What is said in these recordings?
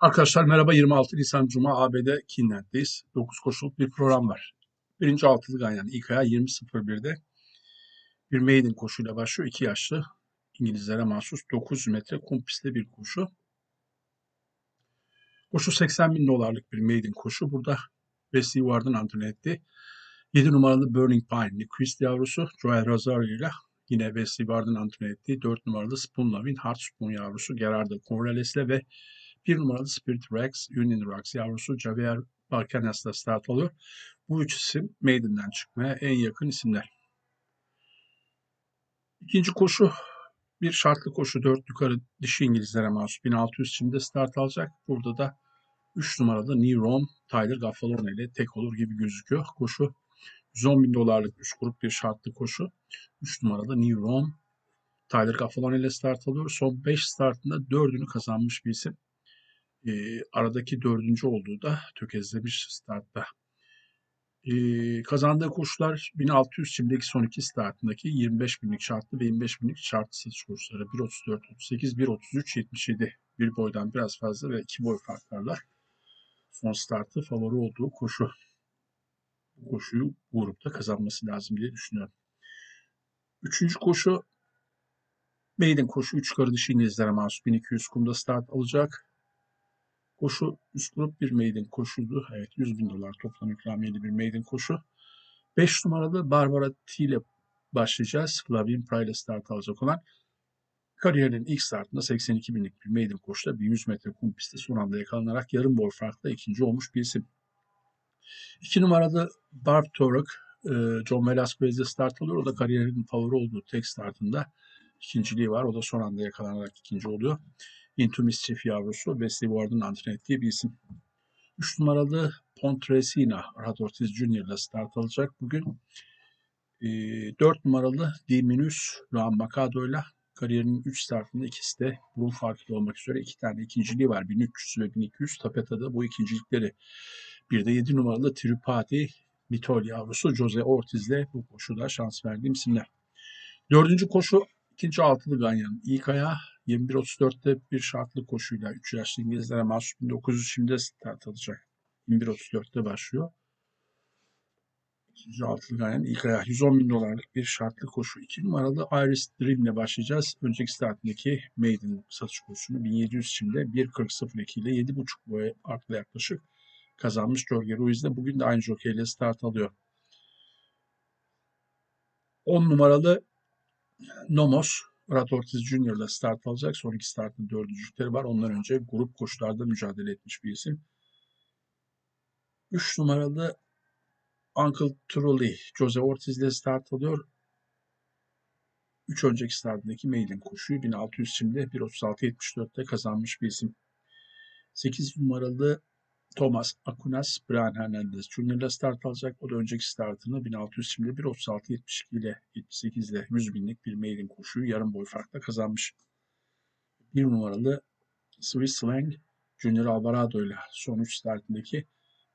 Arkadaşlar merhaba 26 Nisan Cuma ABD Kinland'deyiz. 9 koşuluk bir program var. Birinci altılı ganyan ayağı 20.01'de bir maiden koşuyla başlıyor. 2 yaşlı İngilizlere mahsus 900 metre kum pistte bir koşu. Koşu 80 bin dolarlık bir maiden koşu. Burada Wesley Ward'ın antrenör ettiği 7 numaralı Burning Pine Quist yavrusu Joel Rosario ile yine Wesley Ward'ın antrenör ettiği 4 numaralı Spoon Lovin Heartspoon yavrusu Gerardo Corrales ile ve bir numaralı Spirit Rex, Union Rex yavrusu Javier Balkanas'la start alıyor. Bu üç isim Maiden'den çıkmaya en yakın isimler. İkinci koşu bir şartlı koşu 4 yukarı dişi İngilizlere mahsus 1600 çimde start alacak. Burada da 3 numaralı Rome Tyler Gaffalone ile tek olur gibi gözüküyor. Koşu 110 bin dolarlık 3 grup bir şartlı koşu. 3 numaralı Rome Tyler Gaffalone ile start alıyor. Son 5 startında 4'ünü kazanmış bir isim e, aradaki dördüncü olduğu da tökezlemiş startta. E, kazandığı koşular 1600 şimdiki son iki startındaki 25 binlik şartlı ve 25 binlik şartlı satış koşuları 1.34, 38, 1.33, 77. Bir boydan biraz fazla ve iki boy farklarla son startı favori olduğu koşu. Bu koşuyu bu grupta kazanması lazım diye düşünüyorum. Üçüncü koşu Maiden koşu 3 kardeşi İngilizlere mahsus 1200 kumda start alacak. Koşu üst grup bir maiden koşuydu. Evet 100 bin dolar toplam ikramiyeli bir maiden koşu. 5 numaralı Barbara T ile başlayacağız. Flavien Pry ile start alacak olan. Kariyerinin ilk startında 82 binlik bir maiden koşuda 1100 metre kum pistte son anda yakalanarak yarım boy farkla ikinci olmuş bir isim. 2 numaralı Barb Torek John Velasquez ile start alıyor. O da kariyerinin favori olduğu tek startında ikinciliği var. O da son anda yakalanarak ikinci oluyor. Into Mischief yavrusu Wesley Ward'ın antren ettiği bir isim. 3 numaralı Pontresina Rad Ortiz Jr. ile start alacak bugün. E, 4 numaralı Diminus Luan Macado ile kariyerinin 3 startında ikisi de burun farklı olmak üzere iki tane ikinciliği var. 1300 ve 1200 Tapeta'da bu ikincilikleri. Bir de 7 numaralı Tripati Mitol yavrusu Jose Ortiz ile bu koşuda şans verdiğim isimler. Dördüncü koşu ikinci altılı Ganyan. İlk ayağı 21.34'te bir şartlı koşuyla 3 yaşlı İngilizlere mahsus 1900 şimdi start alacak. 21.34'te başlıyor. İkinci altılı ilk ayağı 110 bin dolarlık bir şartlı koşu. 2 numaralı Iris Dream ile başlayacağız. Önceki startındaki Maiden satış koşusunu 1700 şimdi 1.40.02 ile 7.5 boya farklı yaklaşık kazanmış Jorge Ruiz de bugün de aynı jockey ile start alıyor. 10 numaralı Nomos Murat Ortiz Junior ile start alacak. Son iki startın dördüncülükleri var. Ondan önce grup koşularda mücadele etmiş bir isim. 3 numaralı Uncle Truly Jose Ortiz ile start alıyor. 3 önceki startındaki Maiden koşuyu 1600 şimdi 1.36.74'te kazanmış bir isim. 8 numaralı Thomas Akunas, Brian Hernandez Jr. ile start alacak. O da önceki startını 1600 şimdi 1.36.72 ile 78 ile 100 binlik bir maiden koşuyu yarım boy farkla kazanmış. Bir numaralı Swiss Slang Junior Alvarado ile son 3 startındaki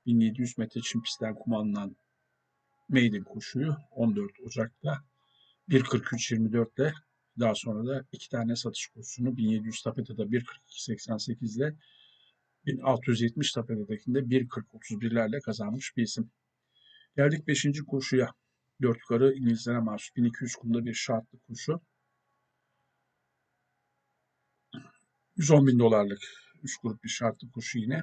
1700 metre çim pistten kumanlanan maiden koşuyu 14 Ocak'ta 1.43.24 ile daha sonra da iki tane satış koşusunu 1700 tapetede 1.42.88 ile 1670 tapedekinde 1.40-31'lerle kazanmış bir isim. Geldik 5. koşuya. 4 yukarı İngilizlere mahsus 1200 kumda bir şartlı koşu. 110 bin dolarlık 3 grup bir şartlı koşu yine.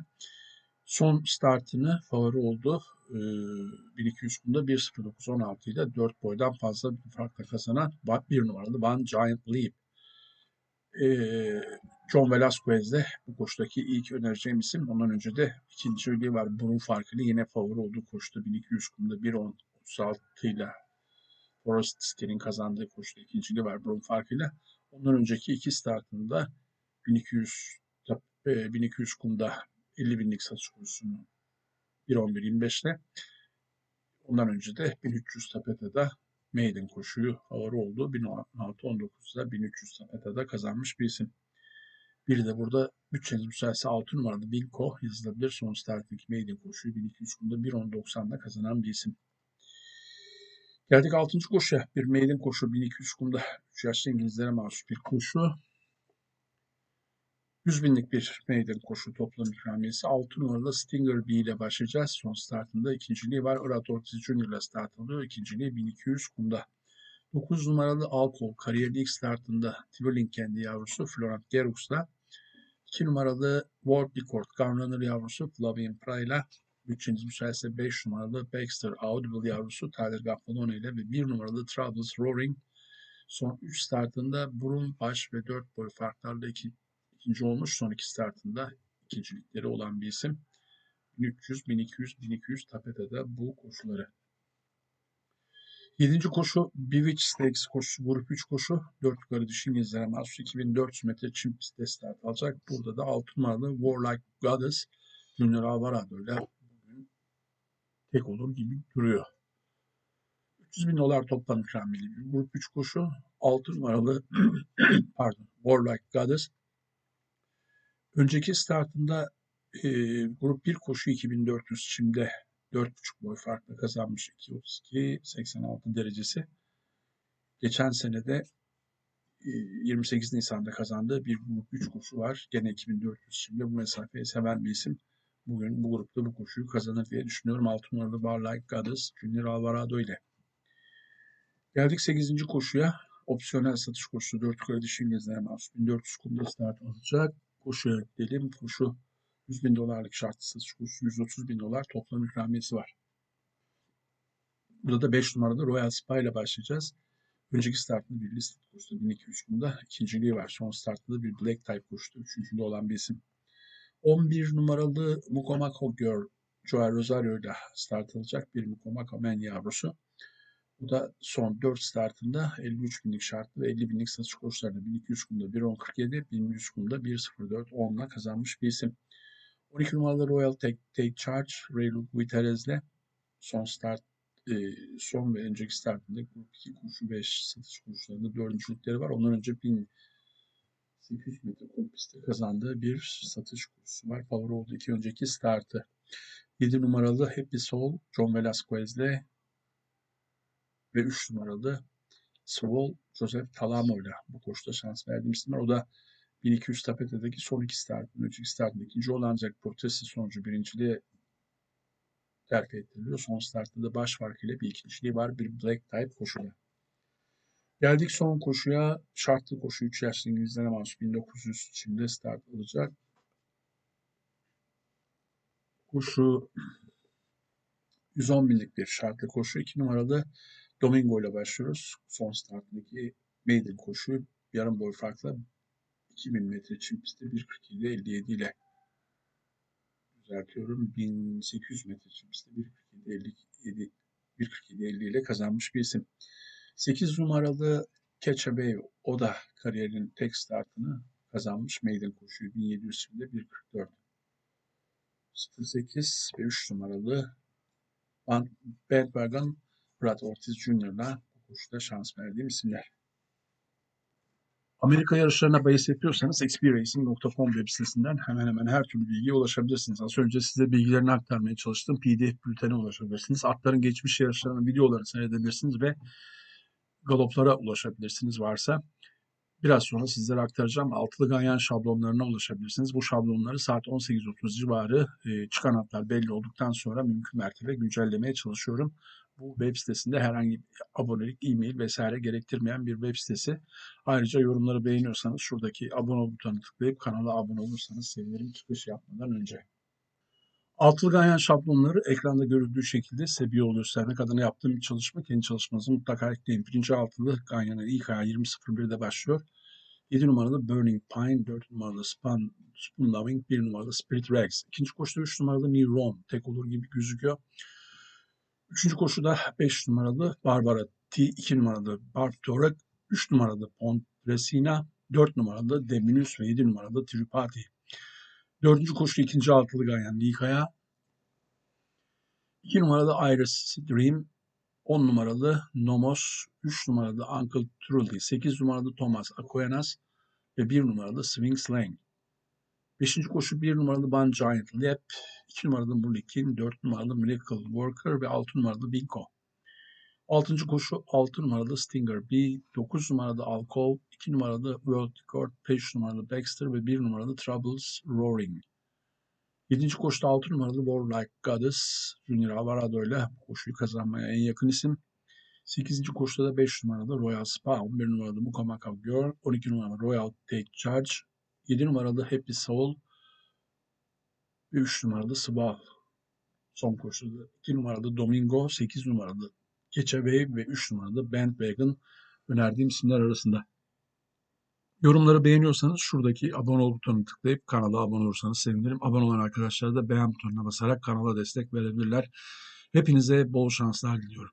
Son startını favori oldu. 1200 kumda 1.09.16 ile 4 boydan fazla bir farkla kazanan bir numaralı One Giant Leap. John Velasquez de bu koşudaki ilk önereceğim isim. Ondan önce de ikinci söylediği var. Burun farkıyla yine favori olduğu koşuda 1200 kumda 1.36 ile Forrest Skin'in kazandığı koşuda ikinciliği var burun farkıyla. Ondan önceki iki startında 1200 1200 kumda 50 binlik satış kursunu 1.11.25 ile ondan önce de 1300 tapetede maiden koşuyu favori oldu. 16-19'da 1300 tapetede kazanmış bir isim. Bir de burada bütçeniz müsaitse 6 numaralı Binko yazılabilir. Son startındaki maiden koşuyu 1200 kumda 1.10.90'da kazanan bir isim. Geldik 6. koşuya. Bir maiden koşu 1200 kumda 3 yaşlı İngilizlere mahsus bir koşu. 100 binlik bir maiden koşu toplam ikramiyesi. 6 numaralı Stinger B ile başlayacağız. Son startında ikinciliği var. Irat Ortiz Junior ile start alıyor. İkinciliği 1200 kumda. 9 numaralı Alkol kariyerin ilk startında Twirling kendi yavrusu Florent Gerux'la 2 numaralı World Record Gunrunner yavrusu Flavien Pray'la bütçeniz müsaitse 5 numaralı Baxter Audible yavrusu Tyler Gaffalone ile ve 1 numaralı Troubles Roaring son 3 startında burun, baş ve 4 boy farklarla ikinci olmuş. Son 2 startında ikincilikleri olan bir isim. 1300, 1200, 1200 Tapete'de bu koşuları. Yedinci koşu Bewitch Stakes koşusu, grup 3 koşu. 4 yukarı dişi İngilizlere mahsus 2400 metre çim pistte start alacak. Burada da 6 numaralı Warlike Goddess Junior Alvarado ile bugün tek olur gibi duruyor. 300 bin dolar toplam ikramiyeli bir grup 3 koşu. 6 numaralı pardon Warlike Goddess önceki startında e, grup 1 koşu 2400 çimde 4,5 boy farkla kazanmış 2.32 86 derecesi. Geçen senede 28 Nisan'da kazandığı bir grup 3 koşu var. Gene 2400 şimdi bu mesafeyi seven bir isim. Bugün bu grupta bu koşuyu kazanır diye düşünüyorum. 6 numaralı Barlike Goddess Junior Alvarado ile. Geldik 8. koşuya. Opsiyonel satış koşusu 4 yukarı dişi İngilizlere mahsus 1400 kumda start alacak. Koşuya gidelim. Koşu 100 bin dolarlık kursu 130 bin dolar toplam ikramiyesi var. Burada da 5 numaralı Royal Spa ile başlayacağız. Önceki startında bir list kursu 1200 kumda ikinciliği var. Son startında da bir Black Type kursu. Üçüncüde olan bir isim. 11 numaralı Mukomako Girl Joel Rosario ile start alacak bir Mukomako Men yavrusu. Bu da son 4 startında 53 binlik şartlı ve 50 binlik satış koşularında 1200 kumda 1.10.47, 1100 kumda 1.04 10'la kazanmış bir isim. 12 numaralı Royal Take, Take Charge Ray Luke Viterez'le son start e, son ve önceki startında grup 2 kurşu 5 satış kurslarında dördüncülükleri var. Ondan önce 1800 metre kum pistte kazandığı bir satış kursu var. Favori oldu iki önceki startı. 7 numaralı Happy Soul John Velasquez'le ve 3 numaralı Swol Joseph Talamo ile bu koşuda şans verdiğim isimler. O da 1200 tapetedeki son iki startın, önceki startın ikinci olan ancak protesti sonucu birinciliğe terk ettiriliyor. Son startta da baş fark ile bir ikinciliği var. Bir black type koşuya. Geldik son koşuya. Şartlı koşu 3 yaşlı İngilizlere mahsus 1900 şimdi start olacak. Koşu 110 binlik bir şartlı koşu. 2 numaralı Domingo ile başlıyoruz. Son startındaki maiden koşu yarım boy farkla 2000 metre çim pistte 1.47 57 ile düzeltiyorum. 1800 metre çim pistte 1.47 57 1.47 50 ile kazanmış bir isim. 8 numaralı Keçebey o da kariyerinin tek startını kazanmış. Maiden koşuyu 1700 şimdi 1.44. 08 ve 3 numaralı Bedbergen Brad Ortiz Jr.'la bu koşuda şans verdiğim isimler. Amerika yarışlarına bahis yapıyorsanız xpracing.com web sitesinden hemen hemen her türlü bilgiye ulaşabilirsiniz. Az önce size bilgilerini aktarmaya çalıştım. PDF bültene ulaşabilirsiniz. Atların geçmiş yarışlarının videolarını seyredebilirsiniz ve galoplara ulaşabilirsiniz varsa. Biraz sonra sizlere aktaracağım. Altılı ganyan şablonlarına ulaşabilirsiniz. Bu şablonları saat 18.30 civarı çıkan atlar belli olduktan sonra mümkün mertebe güncellemeye çalışıyorum bu web sitesinde herhangi bir abonelik, e-mail vesaire gerektirmeyen bir web sitesi. Ayrıca yorumları beğeniyorsanız şuradaki abone butonuna tıklayıp kanala abone olursanız sevinirim çıkış yapmadan önce. Altılı ganyan şablonları ekranda görüldüğü şekilde yol göstermek adına yaptığım bir çalışma. Kendi çalışmanızı mutlaka ekleyin. Birinci altılı ganyanın ilk ayağı 20.01'de başlıyor. 7 numaralı Burning Pine, 4 numaralı Spun, Spoon Loving, 1 numaralı Spirit Rags. İkinci koşuda 3 numaralı New Rome tek olur gibi gözüküyor. Üçüncü koşuda 5 numaralı Barbara T, 2 numaralı Barb Torak, 3 numaralı Pontresina, 4 numaralı Deminus ve 7 numaralı Tripati. Dördüncü koşu ikinci altılı Ganyan Likaya. 2 numaralı Iris Dream, 10 numaralı Nomos, 3 numaralı Uncle Truly, 8 numaralı Thomas Akoyanas ve 1 numaralı Swing Slang. Beşinci koşu bir numaralı Ban Giant Lep, iki numaralı Bulikin, dört numaralı Miracle Worker ve altı numaralı Binko. Altıncı koşu 6 numaralı Stinger B, 9 numaralı Alcove, 2 numaralı World Record, 5 numaralı Baxter ve 1 numaralı Troubles Roaring. 7. koşuda 6 numaralı Warlike Goddess Junior Alvarado ile koşuyu kazanmaya en yakın isim. 8. koşuda da 5 numaralı Royal Spawn, 1 numaralı Mukamaka Girl, 12 numaralı Royal Take Charge, 7 numaralı Happy Soul ve 3 numaralı Sval. Son koşuda 2 numaralı Domingo, 8 numaralı Getaway ve 3 numaralı Bandwagon önerdiğim isimler arasında. Yorumları beğeniyorsanız şuradaki abone ol butonuna tıklayıp kanala abone olursanız sevinirim. Abone olan arkadaşlar da beğen butonuna basarak kanala destek verebilirler. Hepinize bol şanslar diliyorum.